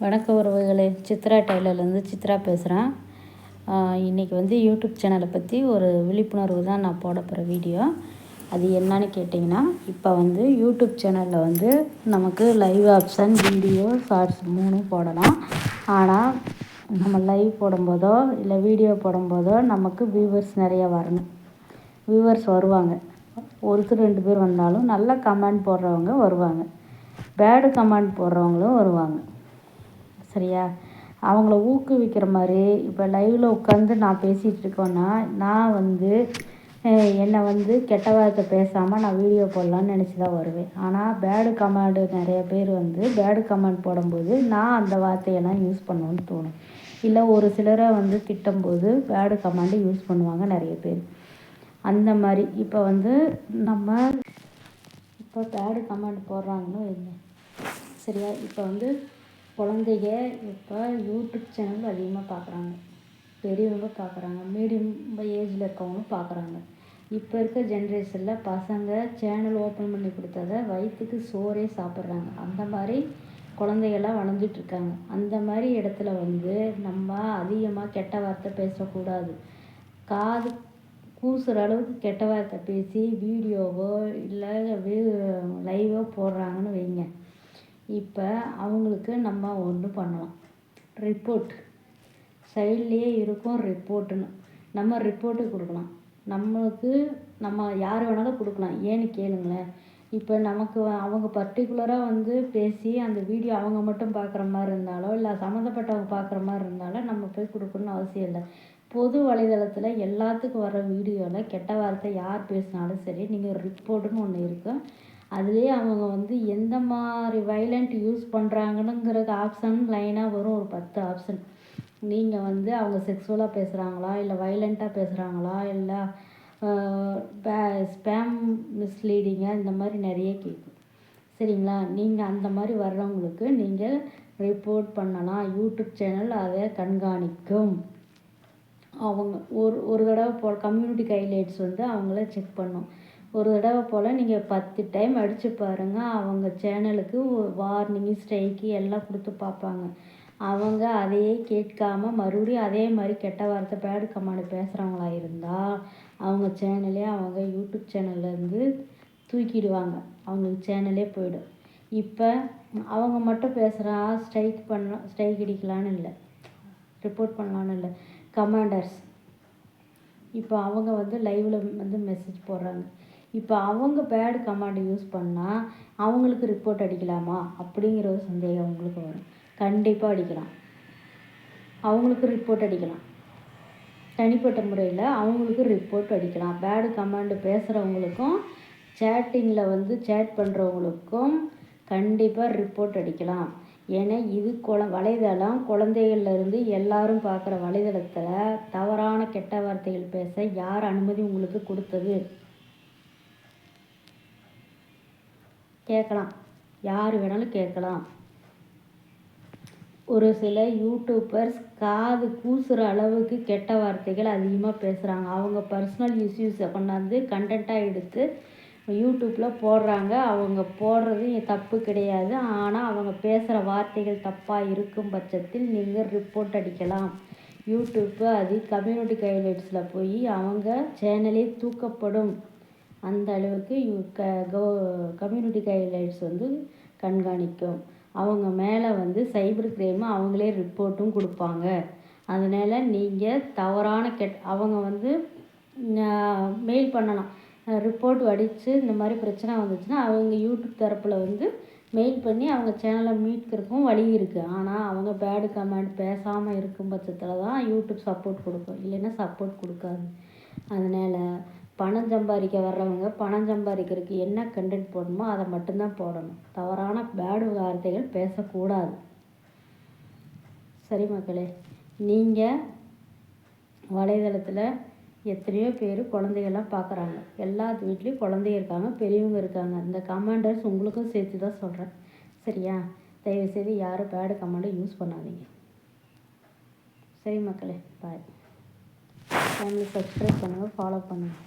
வணக்க உறவுகளே. சித்ரா டைலர்லேருந்து சித்ரா பேசுகிறேன் இன்றைக்கி வந்து யூடியூப் சேனலை பற்றி ஒரு விழிப்புணர்வு தான் நான் போட போகிற வீடியோ. அது என்னன்னு கேட்டிங்கன்னா இப்போ வந்து யூடியூப் சேனலில் வந்து நமக்கு லைவ் ஆப்ஷன் வீடியோ ஷார்ட்ஸ் மூணும் போடலாம். ஆனால் நம்ம லைவ் போடும்போதோ இல்லை வீடியோ போடும்போதோ நமக்கு வியூவர்ஸ் நிறைய வரணும். வியூவர்ஸ் வருவாங்க. ஒருத்தர் ரெண்டு பேர் வந்தாலும் நல்ல கமெண்ட் போடுறவங்க வருவாங்க. பேடு கமெண்ட் போடுறவங்களும் வருவாங்க. சரியா? அவங்கள ஊக்குவிக்கிற மாதிரி இப்போ லைவில் உட்காந்து நான் பேசிகிட்டு இருக்கேன்னா நான் வந்து என்னை வந்து கெட்ட வார்த்தை பேசாமல் நான் வீடியோ போடலான்னு நினச்சி தான் வருவேன். ஆனால் பேடு கமெண்டு நிறைய பேர் வந்து பேடு கமெண்ட் போடும்போது நான் அந்த வார்த்தையெல்லாம் யூஸ் பண்ணணும்னு தோணும். இல்லை ஒரு சிலரை வந்து திட்டும்போது பேடு கமெண்டு யூஸ் பண்ணுவாங்க நிறைய பேர். அந்த மாதிரி இப்போ வந்து நம்ம இப்போ பேடு கமெண்ட் போடுறாங்கன்னு வைங்க சரியா? இப்போ வந்து குழந்தைங்க இப்போ யூடியூப் சேனல் அதிகமாக பார்க்குறாங்க பெரியவங்க பார்க்குறாங்க மீடியம் ஏஜில் இருக்கவங்களும் பார்க்குறாங்க இப்போ இருக்க ஜென்ரேஷனில் பசங்க சேனல் ஓப்பன் பண்ணி கொடுத்தத வயிற்றுக்கு சோறே சாப்பிட்றாங்க. அந்த மாதிரி குழந்தைகள்லாம் வளர்ந்துட்டுருக்காங்க அந்த மாதிரி இடத்துல வந்து நம்ம அதிகமாக கெட்ட வார்த்தை பேசக்கூடாது. காது கூசுகிற அளவுக்கு கெட்ட வார்த்தை பேசி வீடியோவோ இல்லை லைவோ போடுறாங்கன்னு வைங்க. இப்போ அவங்களுக்கு நம்ம ஒன்று பண்ணலாம். ரிப்போர்ட் சைட்லேயே இருக்கும் ரிப்போர்ட்டுன்னு நம்ம ரிப்போர்ட்டு கொடுக்கலாம். நம்மளுக்கு நம்ம யார் வேணாலும் கொடுக்கலாம். ஏன்னு கேளுங்களேன். இப்போ நமக்கு அவங்க பர்டிகுலராக வந்து பேசி அந்த வீடியோ அவங்க மட்டும் பார்க்குற மாதிரி இருந்தாலோ இல்லை சம்மந்தப்பட்டவங்க பார்க்குற மாதிரி இருந்தாலோ நம்ம போய் கொடுக்கணுன்னு அவசியம் இல்லை. பொது வலைதளத்தில் எல்லாத்துக்கும் வர வீடியோவில் கெட்ட வார்த்தை யார் பேசினாலும் சரி நீங்கள் ரிப்போர்ட்டுன்னு ஒன்று இருக்கும். அதுலேயே அவங்க வந்து எந்த மாதிரி வைலண்ட் யூஸ் பண்ணுறாங்கனுங்கிறது ஆப்ஷன் லைனாக வரும் ஒரு பத்து ஆப்ஷன் நீங்கள் வந்து அவங்க செக்ஸுவலாக பேசுகிறாங்களா இல்லை வைலண்ட்டாக பேசுகிறாங்களா இல்லை ஸ்பேம் மிஸ்லீடிங்காக இந்த மாதிரி நிறைய கேட்கும் சரிங்களா? நீங்கள் அந்த மாதிரி வர்றவங்களுக்கு நீங்கள் ரிப்போர்ட் பண்ணலாம். யூடியூப் சேனல் அதை கண்காணிக்கும். அவங்க ஒரு ஒரு தடவை போ கம்யூனிட்டி கைலைட்ஸ் வந்து அவங்கள செக் பண்ணும். ஒரு தடவை போல் நீங்கள் பத்து டைம் அடித்து பாருங்கள் அவங்க சேனலுக்கு வார்னிங்கு ஸ்ட்ரைக்கு எல்லாம் கொடுத்து பார்ப்பாங்க. அவங்க அதையே கேட்காம மறுபடியும் அதே மாதிரி கெட்ட வார்த்தை பேடு கமாண்டு பேசுகிறவங்களா இருந்தால் அவங்க சேனலே அவங்க யூடியூப் சேனல்லேருந்து தூக்கிடுவாங்க. அவங்களுக்கு சேனலே போயிடும். இப்போ அவங்க மட்டும் பேசுகிறா ஸ்ட்ரைக் பண்ணலாம் ஸ்ட்ரைக் அடிக்கலான்னு இல்லை. ரிப்போர்ட் பண்ணலான்னு இல்லை. கமாண்டர்ஸ் இப்போ அவங்க வந்து லைவில் வந்து மெசேஜ் போடுறாங்க. இப்போ அவங்க பேட் கமாண்டை யூஸ் பண்ணால் அவங்களுக்கு ரிப்போர்ட் அடிக்கலாமா? அப்படிங்கிற ஒரு சந்தேகம் அவங்களுக்கு வரும். கண்டிப்பாக அடிக்கலாம். அவங்களுக்கு ரிப்போர்ட் அடிக்கலாம். தனிப்பட்ட முறையில் அவங்களுக்கு ரிப்போர்ட் அடிக்கலாம். பேடு கமாண்டு பேசுகிறவங்களுக்கும் சேட்டிங்கில் வந்து சேட் பண்ணுறவங்களுக்கும் கண்டிப்பாக ரிப்போர்ட் அடிக்கலாம். ஏன்னா இது குழ வலைதளம் குழந்தைகள்லேருந்து எல்லாரும் பார்க்குற வலைதளத்தில் தவறான கெட்ட வார்த்தைகள் பேச யார் அனுமதி உங்களுக்கு கொடுத்தது? கேட்கலாம். யார் வேணாலும் கேட்கலாம். ஒரு சில யூடியூபர்ஸ் காது கூசுகிற அளவுக்கு கெட்ட வார்த்தைகள் அதிகமாக பேசுகிறாங்க அவங்க பர்சனல் இஷ்யூஸை கொண்டாந்து கண்டென்ட்டாக எடுத்து யூடியூப்பில் போடுறாங்க. அவங்க போடுறது தப்பு கிடையாது. ஆனால் அவங்க பேசுகிற வார்த்தைகள் தப்பாக இருக்கும் பட்சத்தில் நீங்கள் ரிப்போர்ட் அடிக்கலாம். யூடியூப்பு அது கம்யூனிட்டி கைட்லைன்ஸில் போய் அவங்க சேனலே தூக்கப்படும். அந்த அளவுக்கு க கோ கம்யூனிட்டி கைட்லைன்ஸ் வந்து கண்காணிக்கும். அவங்க மேலே வந்து சைபர் கிரைமு அவங்களே ரிப்போர்ட்டும் கொடுப்பாங்க. அதனால் நீங்கள் தவறான கெட் அவங்க வந்து மெயில் பண்ணலாம். ரிப்போர்ட் அடித்து இந்த மாதிரி பிரச்சனை வந்துச்சுன்னா அவங்க யூடியூப் தரப்பில் வந்து மெயில் பண்ணி அவங்க சேனலை மீட்கிறதுக்கும் வழி இருக்குது ஆனால் அவங்க பேடு கமெண்ட் பேசாமல் இருக்கும் பட்சத்தில் தான் யூடியூப் சப்போர்ட் கொடுக்கும். இல்லைன்னா சப்போர்ட் கொடுக்காது. அதனால் பணம் சம்பாதிக்க வர்றவங்க பணம் சம்பாதிக்கிறதுக்கு என்ன கண்டென்ட் போடணுமோ அதை மட்டும்தான் போடணும். தவறான பேடு வார்த்தைகள் பேசக்கூடாது. சரி மக்களே நீங்கள் வலைதளத்தில் எத்தனையோ பேர் குழந்தைகள்லாம் பார்க்குறாங்க எல்லாத்து வீட்லேயும் குழந்தைங்க இருக்காங்க பெரியவங்க இருக்காங்க. இந்த கமாண்டர்ஸ் உங்களுக்கும் சேர்த்து தான் சொல்கிறேன் சரியா? தயவுசெய்து யாரும் பேடு கமாண்டை யூஸ் பண்ணாதீங்க. சரி மக்களே பாய் ஃபேமிலி சப்ஸ்கிரைப் பண்ணுங்கள் ஃபாலோ பண்ணுங்கள்